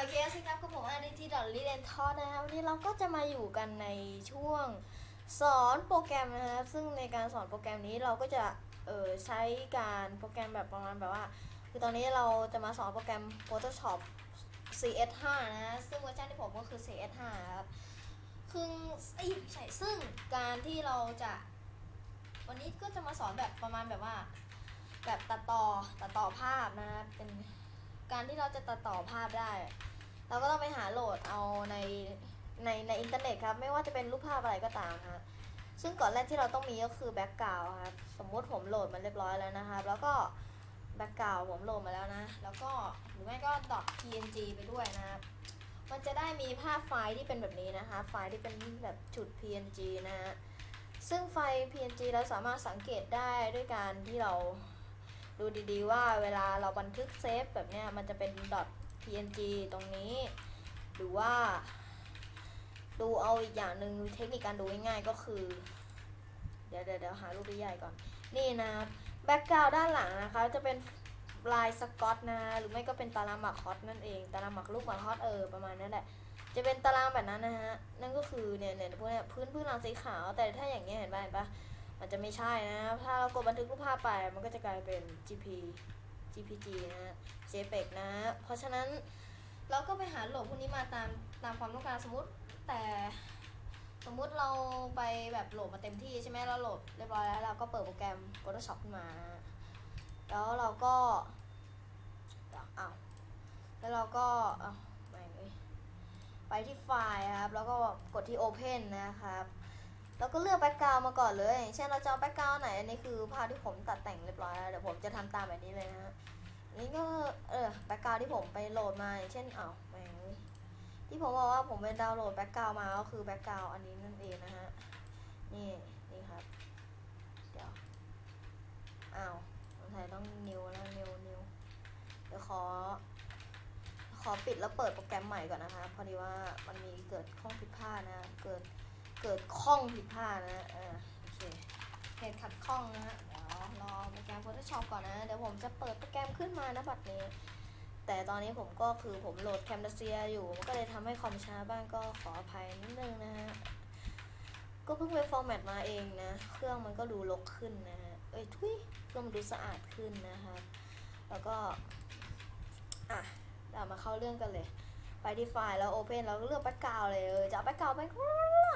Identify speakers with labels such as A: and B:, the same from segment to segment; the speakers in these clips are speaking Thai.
A: โอเคสิครับก็ผมอาริทีดอลลีเลนทอนะครับวันนี้เราก็จะมาอยู่กันในช่วงสอนโปรแกรมนะครับ ซึ่งในการสอนโปรแกรมนี้เราก็จะเออใช้การโปรแกรมแบบประมาณแบบว่า คือตอนนี้เราจะมาสอนโปรแกรม Photoshop CS5 นะ ซึ่งเวอร์ชันที่ผมก็คือ CS5 ครับคืออ้ใช่ซึ่งการที่เราจะ วันนี้ก็จะมาสอนแบบประมาณแบบว่า แบบตัดต่อตัดต่อภาพนะครับเป็นการที่เราจะตัดต่อภาพได้ เราก็ต้องไปหาโหลดเอาในในในอินเทอร์เน็ตครับ ไม่ว่าจะเป็นรูปภาพอะไรก็ตามฮะซึ่งก่อนแรกที่เราต้องมีก็คือแบ็กกราวครับสมมุติผมโหลดมาเรียบร้อยแล้วนะครับ แล้วก็แบ็กกราวผมโหลดมาแล้วนะ แล้วก็หรือไม่ก็ดอก .png ไปด้วยนะครับมันจะได้มีภาพไฟล์ที่เป็นแบบนี้นะคะ ไฟล์ที่เป็นแบบจุด png นะฮะซึ่งไฟล์ png เราสามารถสังเกตได้ด้วยการที่เราดูดีๆว่าเวลาเราบันทึกเซฟแบบเนี้ยมันจะเป็น .png ตรงนี้ หรือว่า ดูเอาอีกอย่างหนึ่งเทคนิคการดูง่ายๆก็คือเดี๋ยวเดี๋ยวเดี๋ยวหารูปใหญ่ก่อน นี่นะแบ็กกราวด้านหลังนะคะ จะเป็นลายสกอตนะ หรือไม่ก็เป็นตารางหมากฮอตนั่นเองตารางหมากลูกหมากฮอตเออประมาณนั้นแหละจะเป็นตารางแบบนั้นนะฮะ นั่นก็คือเนี่ยเนี่ยพวกเนี้ยพื้นพื้นหลังสีขาว แต่ถ้าอย่างเงี้ยเห็นปะเห็นปะมันจะไม่ใช่นะ ถ้าเรากดบันทึกรูปภาพไป มันก็จะกลายเป็น GP GPG นะ JPEG นะ เพราะฉะนั้นเราก็ไปหาโหลดพวกนี้มาตามตามความต้องการสมมติแต่สมมุติเราไปแบบโหลดมาเต็มที่ใช่ไหมเราโหลดเรียบร้อยแล้วเราก็เปิดโปรแกรม Photoshop ขึ้นมา แล้วเราก็เอาแล้วเราก็เอ้ยไปที่ไฟล์ครับ แล้วก็กดที่ Open นะครับ แล้วก็เลือกแบ็กกราวมาก่อนเลย เช่นเราจะเอาแบ็กกราวไหน อันนี้คือภาพที่ผมตัดแต่งเรียบร้อยแล้ว เดี๋ยวผมจะทำตามแบบนี้เลยนะฮะนนี้ก็เออแบ็กกราวที่ผมไปโหลดมาเช่นอ้าวแม่งที่ผมบอกว่าผมไปดาวน์โหลดแบ็กกราวมาก็คือแบ็กกราวอันนี้นั่นเองนะฮะ นี่นี่ครับ เดี๋ยว อ้าวสงสัยต้องนิวแล้วนิวนิวเดี๋ยวขอ ขอปิดแล้วเปิดโปรแกรมใหม่ก่อนนะคะ พอดีว่ามันมีเกิดข้องผิดพลาดนะ เกิด กิดข้องผิดพลาดนะเออโอเคเหตุขัดข้องนะฮะเดี๋ยวรอโปรแกรม Photoshop ก่อนนะ เดี๋ยวผมจะเปิดโปรแกรมขึ้นมานะบัดนี้ แต่ตอนนี้ผมก็คือผมโหลด Camtasia อยู่ มันก็เลยทำให้คอมช้าบ้างก็ขออภัยนิดนึงนะฮะ ก็เพิ่งไปฟอร์แมตมาเองนะ เครื่องมันก็ดูรกขึ้นนะฮะ เอ้ยทุยเครื่องมันดูสะอาดขึ้นนะครับ แล้วก็ อะเรามาเข้าเรื่องกันเลย ไปที่ไฟล์แล้วโอเพนแล้วก็เลือกแบ็กกราวเลย จะเอาแบ็กกราวไป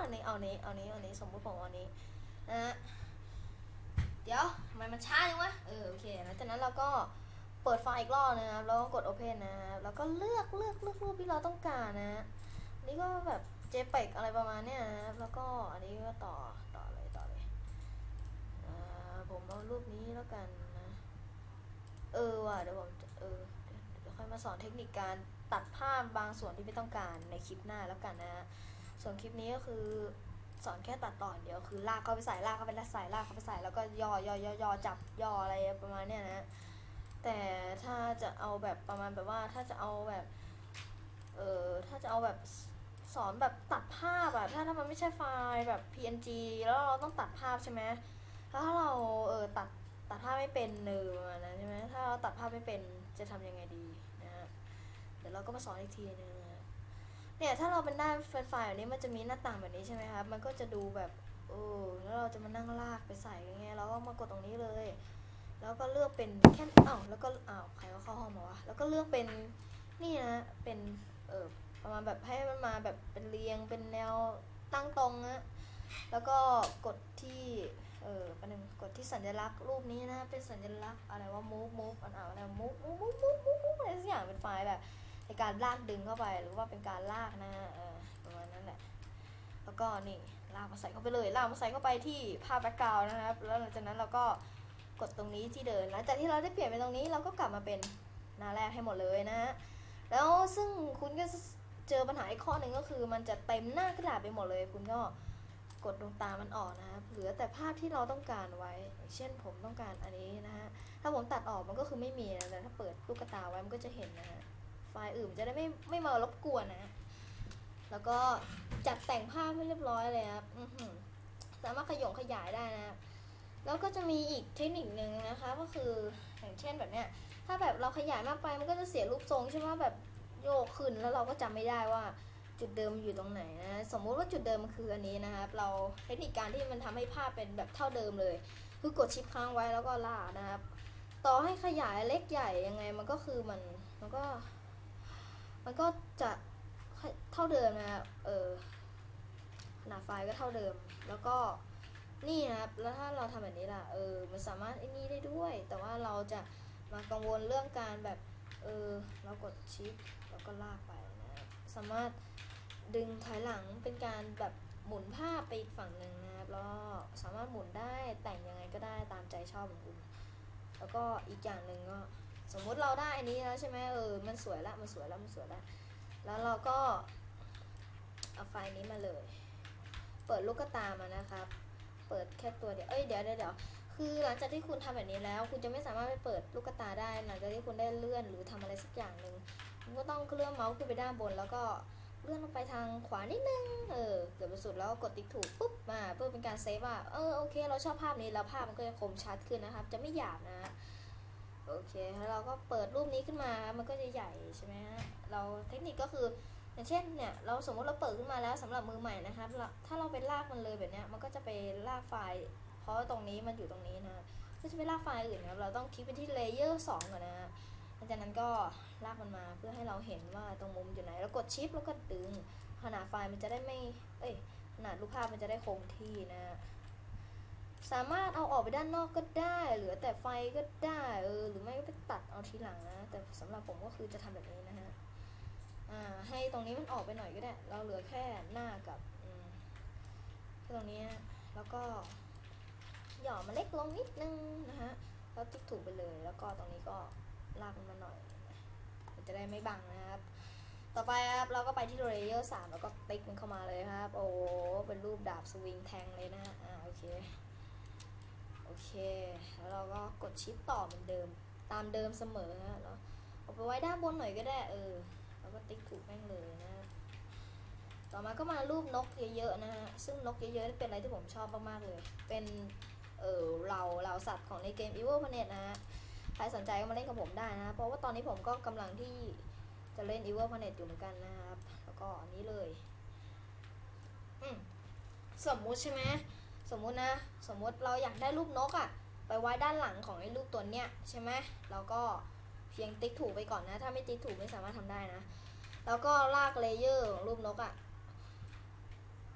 A: อันนี้เอานี้เอานี้เอานี้สมมติผมเอานี้นะฮะเดี๋ยวทำไมมันช้าจังวะเออโอเคหลังจากนั้นเราก็เปิดไฟล์อีกรอบนะครับแล้วก็กด Open นะครับแล้วก็เลือกเลือกเลือกรูปที่เราต้องการนะฮะนี่ก็แบบ JPEG อะไรประมาณเนี้ยนะครับแล้วก็อันนี้ก็ต่อต่อเลยต่อเลยอ่าผมเอารูปนี้แล้วกันนะเออว่ะเดี๋ยวผมจะเออเดี๋ยวเดี๋ยวค่อยมาสอนเทคนิคการตัดภาพบางส่วนที่ไม่ต้องการในคลิปหน้าแล้วกันนะฮะ ส่วนคลิปนี้ก็คือสอนแค่ตัดต่ออย่เดียวคือลากเข้าไปใส่ลากเข้าไปแล้วใส่ลากเข้าไปใส่แล้วก็ย่อย่อย่อย่อจับย่ออะไรประมาณเนี้ยนะแต่ถ้าจะเอาแบบประมาณแบบว่าถ้าจะเอาแบบเออถ้าจะเอาแบบสอนแบบตัดภาพอะถ้าถ้ามันไม่ใช่ไฟล์แบบ PNG แล้วเราต้องตัดภาพใช่ไหมแล้วถ้าเราเออตัดตัดภาพไม่เป็นเนอประมาณนั้นใช่ไหมถ้าเราตัดภาพไม่เป็นจะทำยังไงดีนะฮะเดี๋ยวเราก็มาสอนอีกทีนึง เนี่ยถ้าเราเป็นได้ไฟล์แบบนี้มันจะมีหน้าต่างแบบนี้ใช่ไหมครับมันก็จะดูแบบเออแล้วเราจะมานั่งลากไปใส่อย่างเงี้ยเราก็มากดตรงนี้เลย แล้วก็เลือกเป็นแค่อ้าวแล้วก็อ้าวใครว่าเข้าห้องมาวะแล้วก็เลือกเป็นนี่นะเป็นเออประมาณแบบให้มันมาแบบเป็นเรียงเป็นแนวตั้งตรงนะแล้วก็กดที่เออประเด็นงกดที่สัญลักษณ์รูปนี้นะเป็นสัญลักษณ์อะไรว่า move move อันอ่าอะไร move move move move move move อะไรสักอย่างเป็นไฟล์แบบ ในการลากดึงเข้าไปหรือว่าเป็นการลากนะประมาณนั้นแหละแล้วก็นี่ลากมาใส่เข้าไปเลยลากมาใส่เข้าไปที่ภาพแบ็กกราวนะครับ แล้วหลังจากนั้นเราก็กดตรงนี้ที่เดินหลังจากที่เราได้เปลี่ยนไปตรงนี้เราก็กลับมาเป็นหน้าแรกให้หมดเลยนะฮะแล้วซึ่งคุณก็เจอปัญหาอีกข้อหนึ่งก็คือมันจะเต็มหน้ากระดาษไปหมดเลย คุณก็กดดวงตามันออกนะครับเหลือแต่ภาพที่เราต้องการไว้ เช่นผมต้องการอันนี้นะฮะถ้าผมตัดออกมันก็คือไม่มีนะแต่ถ้าเปิดลูกตาไว้มันก็จะเห็นนะฮะ ไฟล์อื่นจะได้ไม่ไม่มารบกวนนะ แล้วก็จัดแต่งภาพให้เรียบร้อยเลยครับสามารถขยงขยายได้นะแล้วก็จะมีอีกเทคนิคหนึ่งนะคะ ก็คืออย่างเช่นแบบเนี้ย ถ้าแบบเราขยายมากไปมันก็จะเสียรูปทรงใช่ไหมแบบโยกขึ้นแล้วเราก็จำไม่ได้ว่าจุดเดิมอยู่ตรงไหนนะสมมุติว่าจุดเดิมมันคืออันนี้นะครับ เราเทคนิคการที่มันทำให้ภาพเป็นแบบเท่าเดิมเลย คือกดชิปค้างไว้แล้วก็ลากนะครับ ต่อให้ขยายเล็กใหญ่ยังไงมันก็คือมันมันก็ มันก็จะเท่าเดิมนะครับเออขนาดไฟล์ก็เท่าเดิม แล้วก็นี่นะครับ แล้วถ้าเราทำแบบนี้ล่ะ เออ มันสามารถไอ้นี่ได้ด้วย แต่ว่าเราจะมากังวลเรื่องการแบบ เออ เรากดชิปแล้วก็ลากไปนะ สามารถดึงถอยหลังเป็นการแบบหมุนภาพไปอีกฝั่งหนึ่งนะครับ แล้วสามารถหมุนได้แต่งยังไงก็ได้ตามใจชอบของคุณ แล้วก็อีกอย่างหนึ่งก็ สมมุติเราได้อันนี้แล้วใช่ไหมเออมันสวยละมันสวยละมันสวยละแล้วเราก็เอาไฟล์นี้มาเลย เปิดลูกตามานะครับ เปิดแค่ตัวเดียวเอ้ยเดี๋ยวเดี๋ยวเดี๋ยวคือหลังจากที่คุณทำแบบนี้แล้ว คุณจะไม่สามารถไปเปิดลูกตาได้ หลังจากที่คุณได้เลื่อนหรือทำอะไรสักอย่างหนึ่งคุณก็ต้องเคลื่อนเมาส์ขึ้นไปด้านบน แล้วก็เลื่อนลงไปทางขวานิดนึงเออเกือบไปสุดแล้วก็กดติ๊กถูกปุ๊บมาเพื่อเป็นการเซฟว่าเออโอเค เราชอบภาพนี้แล้วภาพมันก็จะคมชัดขึ้นนะครับ จะไม่หยาบนะ โอเคแล้วเราก็เปิดรูปนี้ขึ้นมา มันก็จะใหญ่ใช่ไหมฮะ เราเทคนิคก็คือ อย่างเช่นเนี่ยเราสมมติเราเปิดขึ้นมาแล้วสำหรับมือใหม่นะครับ ถ้าเราไปลากมันเลยแบบเนี้ยมันก็จะไปลากไฟล์ เพราะตรงนี้มันอยู่ตรงนี้นะก็จะไปลากไฟล์อื่นครับ เราต้องคลิกไปที่เลเยอร์สองก่อนนะหลังจากนั้นก็ลากมันมาเพื่อให้เราเห็นว่าตรงมุมอยู่ไหน แล้วกดชิปแล้วก็ดึง ขนาดไฟล์มันจะได้ไม่ เอ้ย ขนาดรูปภาพมันจะได้คงที่นะ สามารถเอาออกไปด้านนอกก็ได้ เหลือแต่ไฟก็ได้เออหรือไม่ก็ไปตัดเอาทีหลังนะ แต่สำหรับผมก็คือจะทำแบบนี้นะฮะอ่าให้ตรงนี้มันออกไปหน่อยก็ได้ เราเหลือแค่หน้ากับอืมแค่ตรงนี้แล้วก็หย่อมันเล็กลงนิดนึงนะฮะแล้วติ๊กถูกไปเลย แล้วก็ตรงนี้ก็ลากมันมาหน่อยมันจะได้ไม่บังนะครับ ต่อไปครับเราก็ไปที่เลเยอร์สามแล้วก็ติ๊กมันเข้ามาเลยครับ โอ้โหเป็นรูปดาบสวิงแทงเลยนะฮะอ่าโอเค เค แล้วเราก็กดชิปต่อเหมือนเดิม ตามเดิมเสมอฮะแล้วเอาไปไว้ด้านบนหน่อยก็ได้เออ แล้วก็ติ๊กถูกแม่งเลยนะ ต่อมาก็มารูปนกเยอะๆนะฮะ ซึ่งนกเยอะๆเป็นอะไรที่ผมชอบมากๆเลย เป็นเออเราเราสัตว์ของในเกม Evil Planet นะฮะ ใครสนใจก็มาเล่นกับผมได้นะ เพราะว่าตอนนี้ผมก็กำลังที่จะเล่น Evil Planet อยู่เหมือนกันนะครับ แล้วก็อันนี้เลย อืมสมมุติใช่ไหม สมมุตินะ สมมุติเราอยากได้รูปนกอะไปไว้ด้านหลังของไอ้รูปตัวเนี้ยใช่ไหมเราก็เพียงติ๊กถูกไปก่อนนะ ถ้าไม่ติ๊กถูกไม่สามารถทำได้นะ แล้วก็ลากเลเยอร์ของรูปนกอะ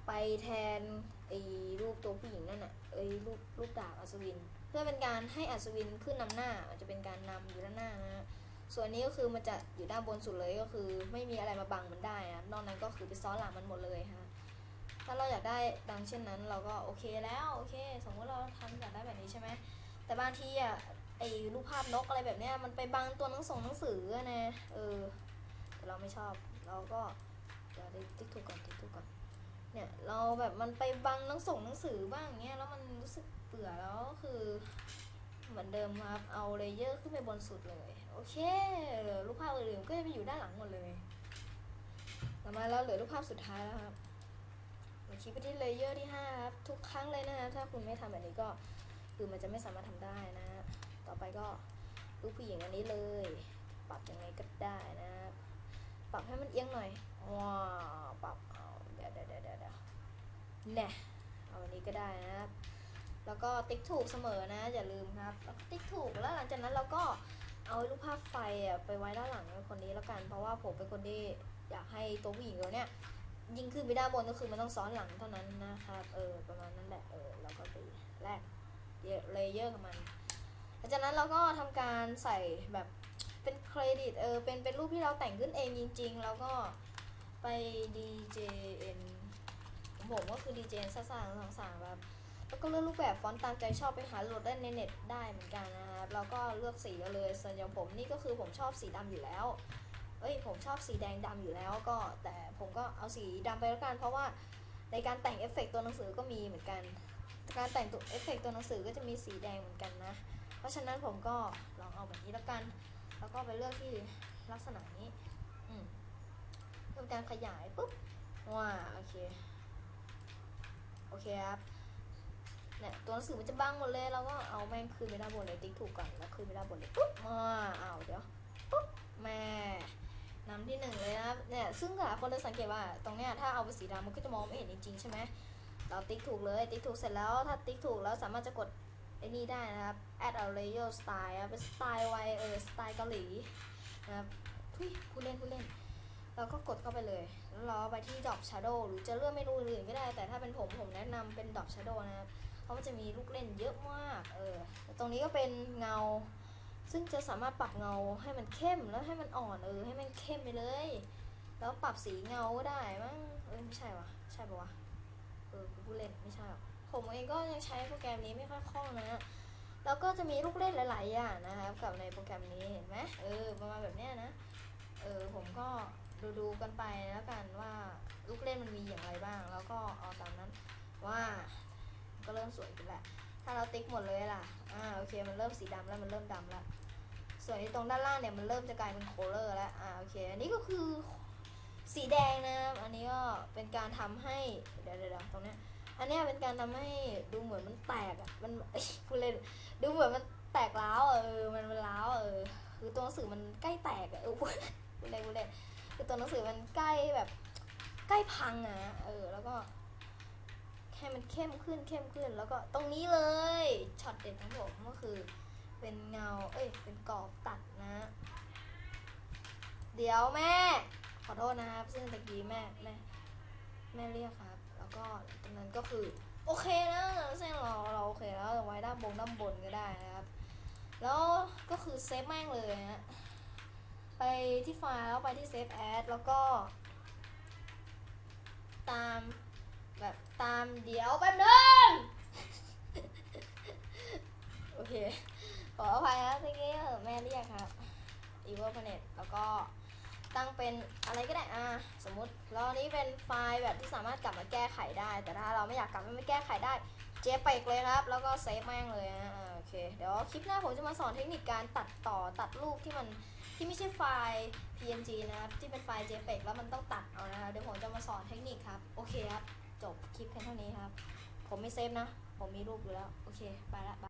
A: ไปแทนไอ้รูปตัวผู้หญิงนั่นอะไอ้รูปรูปดาบอัศวิน เพื่อเป็นการให้อัศวินขึ้นนำหน้ามันจะเป็นการนำอยู่ด้านหน้านะส่วนนี้ก็คือมันจะอยู่ด้านบนสุดเลยก็คือ ไม่มีอะไรมาบังมันได้นะ นอกนั้นก็คือไปซ้อนหลังมันหมดเลยฮะ ถ้าเราอยากได้ดังเช่นนั้น เราก็โอเคแล้วโอเค สมมติเราทำอยากได้แบบนี้ใช่ไหมแต่บางทีอะไอ้รูปภาพนกอะไรแบบเนี้ยมันไปบังตัวหนังส่งหนังสืออะนะเออแต่เราไม่ชอบเราก็เดี๋ยวติ๊กถูกก่อนติ๊กถูกก่อนเนี่ยเราแบบมันไปบังหนังส่งหนังสือบ้างเงี้ยแล้วมันรู้สึกเบื่อแล้วคือ เหมือนเดิมครับเอาเลเยอร์ขึ้นไปบนสุดเลยโอเครูปภาพอื่นๆก็จะไปอยู่ด้านหลังหมดเลยต่อมาแล้วเหลือรูปภาพสุดท้ายแล้วครับ คลิกไปที่เลเยอร์ที่5ครับทุกครั้งเลยนะฮะถ้าคุณไม่ทำแบบนี้ก็คือมันจะไม่สามารถทำได้นะฮะต่อไปก็รูปผู้หญิงอันนี้เลย ปรับยังไงก็ได้นะปรับให้มันเอียงหน่อยว้าวปรับเอาเดี๋ยวเดี๋ยวเดี๋ยวเดี๋ยวแน่เอาอันนี้ก็ได้นะครับ แล้วก็ติ๊กถูกเสมอนะ อย่าลืมครับแล้วก็ติ๊กถูกแล้วหลังจากนั้นเราก็เอารูปภาพไฟอะไปไว้ด้านหลังคนนี้แล้วกัน เพราะว่าผมเป็นคนที่อยากให้ตัวผู้หญิงตัวเนี้ย ยิ่งขึ้นไปด้านบนก็คือมันต้องซ้อนหลังเท่านั้นนะครับ เออ ประมาณนั้นแหละ เออ เราก็ไปแลกเลเยอร์กับมัน หลังจากนั้นเราก็ทำการใส่แบบเป็นเครดิต เออ เป็นเป็นรูปที่เราแต่งขึ้นเองจริง ๆ แล้วก็ไป DJN ของผมก็คือ DJN ซ่าๆสองสามแบบแล้วก็เลือกรูปแบบฟอนต์ตามใจชอบไปหาโหลดได้ในเน็ตได้เหมือนกันนะครับเราก็เลือกสีเอาเลยส่วนอย่างผมนี่ก็คือผมชอบสีดำอยู่แล้ว อ้ยผมชอบสีแดงดำอยู่แล้วก็แต่ผมก็เอาสีดำไปแล้วกัน เพราะว่าในการแต่งเอฟเฟกต์ตัวหนังสือก็มีเหมือนกัน การแต่งตัวเอฟเฟกต์ตัวหนังสือก็จะมีสีแดงเหมือนกันนะ เพราะฉะนั้นผมก็ลองเอาแบบนี้แล้วกัน แล้วก็ไปเลือกที่ลักษณะนี้อืมเพิ่มการขยายปุ๊บว้าโอเคโอเคครับเนี่ยตัวหนังสือมันจะบังหมดเลยเราก็เอาแม่งคืนไปด้าบนเลยติ๊กถูกก่อนแล้วคืนไปด้าบนเลยปุ๊บว้าอ้าวเดี๋ยวปุ๊บแม่ น้ำที่หนึ่งเลยนะครับเนี่ยซึ่งหลายคนจะสังเกตว่าตรงเนี้ยถ้าเอาไปสีดำมันก็จะมองไม่เห็นจริงๆใช่ไหมเราติ๊กถูกเลยติ๊กถูกเสร็จแล้วถ้าติ๊กถูกแล้วสามารถจะกดไอ้นี่ได้นะครับ add a layer style เป็นสไตล์ไวเออสไตล์เกาหลีนะครับทุยผู้เล่นผู้เล่น เราก็กดเข้าไปเลยแล้วเราไปที่ drop shadow หรือจะเลือกเมนูอื่นก็ได้ แต่ถ้าเป็นผมผมแนะนำเป็น drop shadow นะครับเพราะมันจะมีลูกเล่นเยอะมากเออตรงนี้ก็เป็นเงา ซึ่งจะสามารถปรับเงาให้มันเข้มแล้วให้มันอ่อนเออให้มันเข้มไปเลย แล้วปรับสีเงาก็ได้มั้งเออไม่ใช่วะใช่ปะวะเออกูพูดเล่นไม่ใช่หรอกผมเองก็ยังใช้โปรแกรมนี้ไม่ค่อยคล่องนะแล้วก็จะมีลูกเล่นหลาย ๆ อย่างนะครับกับในโปรแกรมนี้เห็นไหมเออประมาณแบบเนี้ยนะเออผมก็ดูดูกันไปแล้วกันว่าลูกเล่นมันมีอย่างไรบ้าง แล้วก็เอาตามนั้นว่าก็เริ่มสวยขึ้นแล้ว ถ้าเราติ๊กหมดเลยล่ะ อ่าโอเคมันเริ่มสีดำแล้วมันเริ่มดำแล้ว ส่วนไอ้ตรงด้านล่างเนี่ยมันเริ่มจะกลายเป็นโคลเลอร์แล้ว อ่าโอเค อันนี้ก็คือสีแดงนะครับ อันนี้ก็เป็นการทำให้เดี๋ยวเดี๋ยวตรงเนี้ย อันนี้เป็นการทำให้ดูเหมือนมันแตกอะ มันเอ้ยพูดเล่นดูเหมือนมันแตกร้าวเออ มันมันร้าวเออ คือตัวหนังสือมันใกล้แตกอะเออพูดพูเล่นพูดเล่นคือตัวหนังสือมันใกล้แบบใกล้พังอะนะเออ แล้วก็ ให้มันเข้มขึ้นเข้มขึ้น แล้วก็ตรงนี้เลยช็อตเด็ดของผมก็คือเป็นเงา เอ้ย เป็นกรอบตัดนะ เดี๋ยวแม่ ขอโทษนะครับ ซึ่งตะกี้แม่แม่แม่เรียกครับ แล้วก็ตรงนั้นก็คือ โอเคนะเส้นเราเราโอเคแล้วเอาไว้ด้านบนด้านบนก็ได้นะครับ แล้วก็คือเซฟแม่งเลยนะไปที่ไฟล์แล้วไปที่เซฟแอดแล้วก็ ตาม แบบตามเดี๋ยวแป๊บนึงโอเค ขออภัยนะทีนี้แม่เรียกครับ e v i l Planet แล้วก็ตั้งเป็นอะไรก็ได้อ่าสมมุติแล้วอันนี้เป็นไฟล์แบบที่สามารถกลับมาแก้ไขได้ แต่ถ้าเราไม่อยากกลับมาแก้ไขได้ เจเปกเลยครับ แล้วก็เซฟแม่งเลยนะอ่าโอเค เดี๋ยวคลิปหน้าผมจะมาสอนเทคนิคการตัดต่อตัดรูปที่มันที่ไม่ใช่ไฟล์ PNG นะครับ ที่เป็นไฟล์ JPEG แล้วมันต้องตัดเอานะครับเดี๋ยวผมจะมาสอนเทคนิคครับ โอเคครับ จบคลิปแค่เท่านี้ครับ ผมไม่เซฟนะ ผมมีรูปอยู่แล้ว โอเค ไปละ